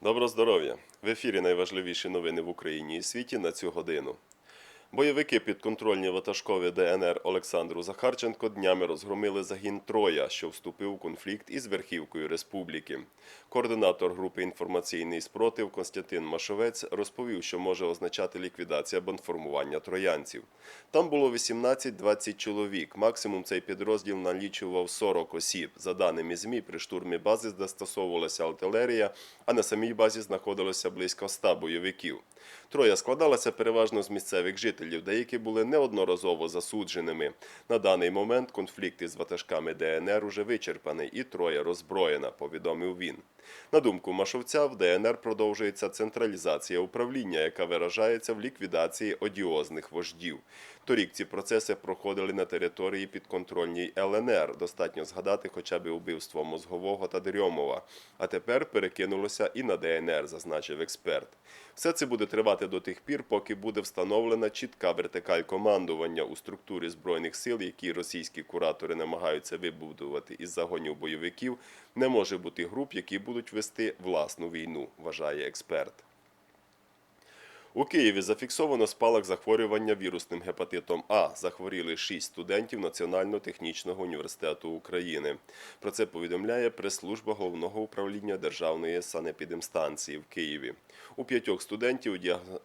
Добро здоров'я! В ефірі найважливіші новини в Україні і світі на цю годину. Бойовики підконтрольні ватажкові ДНР Олександру Захарченко днями розгромили загін Троя, що вступив у конфлікт із верхівкою республіки. Координатор групи інформаційний спротив Константин Машовець розповів, що може означати ліквідація бандформування троянців. Там було 18-20 чоловік. Максимум цей підрозділ налічував 40 осіб. За даними ЗМІ, при штурмі бази застосовувалася артилерія, а на самій базі знаходилося близько 100 бойовиків. Троя складалася переважно з місцевих жителів, деякі були неодноразово засудженими. На даний момент конфлікт із ватажками ДНР уже вичерпаний і Троя роззброєна, повідомив він. На думку Машовця, в ДНР продовжується централізація управління, яка виражається в ліквідації одіозних вождів. Торік ці процеси проходили на території підконтрольній ЛНР. Достатньо згадати хоча б убивство Мозгового та Дерьомова. А тепер перекинулося і на ДНР, зазначив експерт. Все це буде тривати до тих пір, поки буде встановлена чітка вертикаль командування у структурі збройних сил, які російські куратори намагаються вибудувати із загонів бойовиків. Не може бути груп, які будуть вести власну війну, вважає експерт. У Києві зафіксовано спалах захворювання вірусним гепатитом А. Захворіли шість студентів Національно-технічного університету України. Про це повідомляє прес-служба головного управління Державної санепідемстанції в Києві. У п'ятьох студентів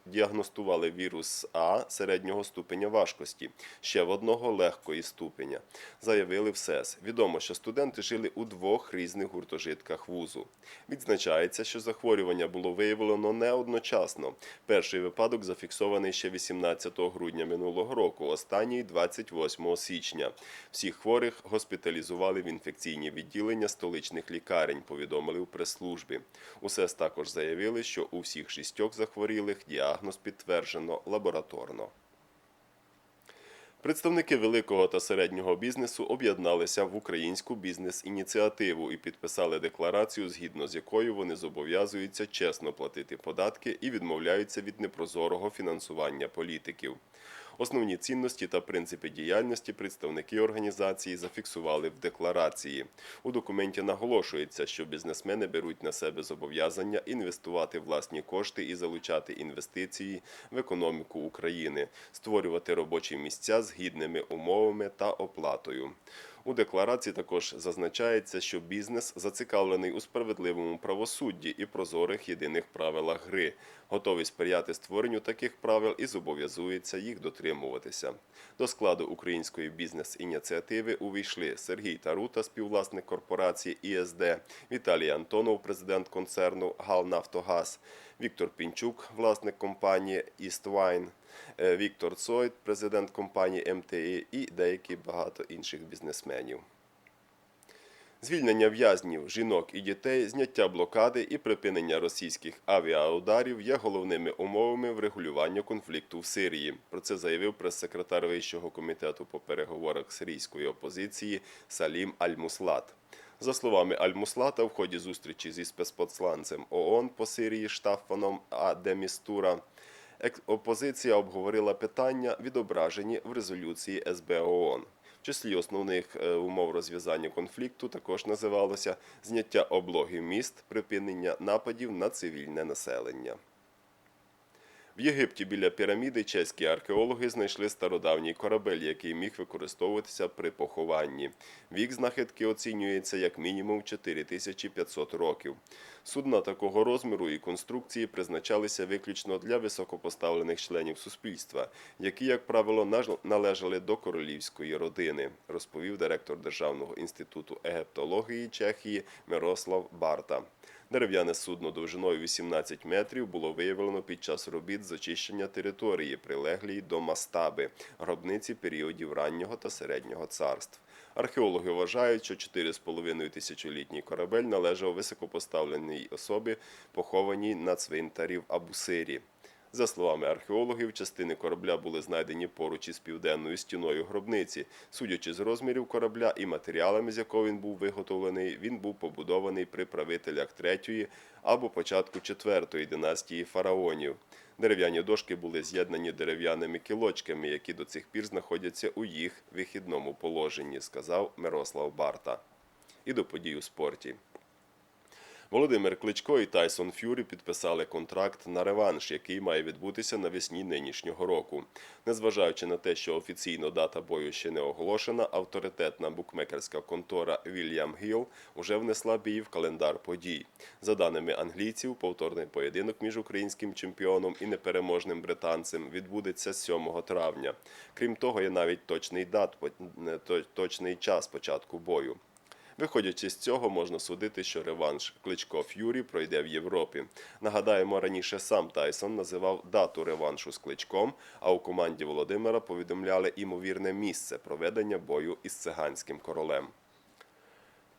діагностували вірус А середнього ступеня важкості, ще в одного легкої ступеня. Заявили в СЕС. Відомо, що студенти жили у двох різних гуртожитках вузу. Відзначається, що захворювання було виявлено не одночасно. Перший випадок зафіксований ще 18 грудня минулого року, останній 28 січня. Всіх хворих госпіталізували в інфекційні відділення столичних лікарень, повідомили в прес-службі. УСЕС також заявили, що у всіх шістьох захворілих діагноз підтверджено лабораторно. Представники великого та середнього бізнесу об'єдналися в українську бізнес-ініціативу і підписали декларацію, згідно з якою вони зобов'язуються чесно платити податки і відмовляються від непрозорого фінансування політиків. Основні цінності та принципи діяльності представники організації зафіксували в декларації. У документі наголошується, що бізнесмени беруть на себе зобов'язання інвестувати власні кошти і залучати інвестиції в економіку України, створювати робочі місця з гідними умовами та оплатою. У декларації також зазначається, що бізнес зацікавлений у справедливому правосудді і прозорих єдиних правилах гри, готовий сприяти створенню таких правил і зобов'язується їх дотримуватися. До складу української бізнес-ініціативи увійшли Сергій Тарута, співвласник корпорації ІСД, Віталій Антонов, президент концерну «Галнафтогаз», Віктор Пінчук, власник компанії «Іствайн», Віктор Цойт, президент компанії МТІ і деякі багато інших бізнесменів. Звільнення в'язнів, жінок і дітей, зняття блокади і припинення російських авіаударів є головними умовами врегулювання конфлікту в Сирії. Про це заявив прес-секретар Вищого комітету по переговорах сирійської опозиції Салім Аль-Муслат. За словами Аль-Муслата, в ході зустрічі зі спецпосланцем ООН по Сирії Штафаном Адемістура опозиція обговорила питання, відображені в резолюції СБ ООН. В числі основних е, умов розв'язання конфлікту також називалося зняття облоги міст, припинення нападів на цивільне населення. В Єгипті біля піраміди чеські археологи знайшли стародавній корабель, який міг використовуватися при похованні. Вік знахідки оцінюється як мінімум 4500 років. Судна такого розміру і конструкції призначалися виключно для високопоставлених членів суспільства, які, як правило, належали до королівської родини, розповів директор Державного інституту египтології Чехії Мирослав Барта. Дерев'яне судно довжиною 18 метрів було виявлено під час робіт з очищення території, прилеглій до мастаби, гробниці періодів раннього та середнього царств. Археологи вважають, що 4,5 тисячолітній корабель належав високопоставленій особі, похованій на цвинтарі в Абусирі. За словами археологів, частини корабля були знайдені поруч із південною стіною гробниці. Судячи з розмірів корабля і матеріалами, з якого він був виготовлений, він був побудований при правителях третьої або початку четвертої династії фараонів. Дерев'яні дошки були з'єднані дерев'яними кілочками, які до цих пір знаходяться у їх вихідному положенні, сказав Мирослав Барта. І до подій у спорті. Володимир Кличко і Тайсон Ф'юрі підписали контракт на реванш, який має відбутися навесні нинішнього року. Незважаючи на те, що офіційно дата бою ще не оголошена, авторитетна букмекерська контора Вільям Гіл уже внесла бій в календар подій. За даними англійців, повторний поєдинок між українським чемпіоном і непереможним британцем відбудеться 7 травня. Крім того, є навіть точний дат, по- точний час початку бою. Виходячи з цього, можна судити, що реванш Кличко Ф'юрі пройде в Європі. Нагадаємо, раніше сам Тайсон називав дату реваншу з Кличком, а у команді Володимира повідомляли імовірне місце проведення бою із циганським королем.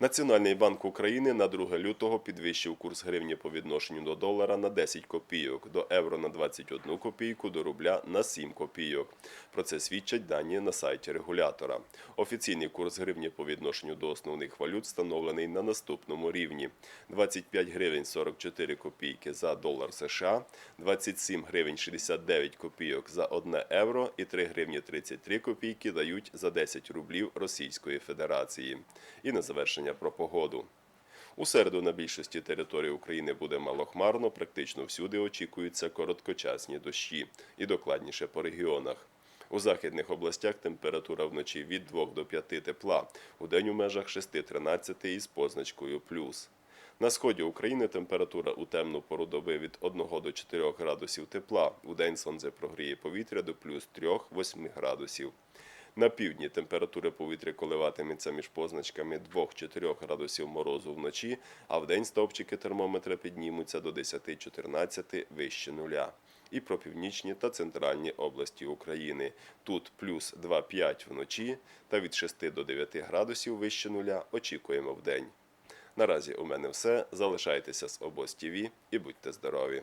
Національний банк України на 2 лютого підвищив курс гривні по відношенню до долара на 10 копійок, до євро на 21 копійку, до рубля на 7 копійок. Про це свідчать дані на сайті регулятора. Офіційний курс гривні по відношенню до основних валют встановлений на наступному рівні: 25 гривень 44 копійки за долар США, 27 гривень 69 копійок за 1 євро і 3 гривні 33 копійки дають за 10 рублів Російської Федерації. І на завершення про погоду. У середу на більшості території України буде малохмарно, практично всюди очікуються короткочасні дощі і докладніше по регіонах. У західних областях температура вночі від 2 до 5 тепла, у день у межах 6-13 із позначкою плюс. На сході України температура у темну пору доби від 1 до 4 градусів тепла. У день сонце прогріє повітря до плюс 3-8 градусів. На півдні температура повітря коливатиметься між позначками 2-4 градусів морозу вночі, а вдень стовпчики термометра піднімуться до 10-14 вище нуля. І про північні та центральні області України. Тут плюс 2-5 вночі та від 6 до 9 градусів вище нуля очікуємо вдень. Наразі у мене все. Залишайтеся з обоз ТІВІ і будьте здорові!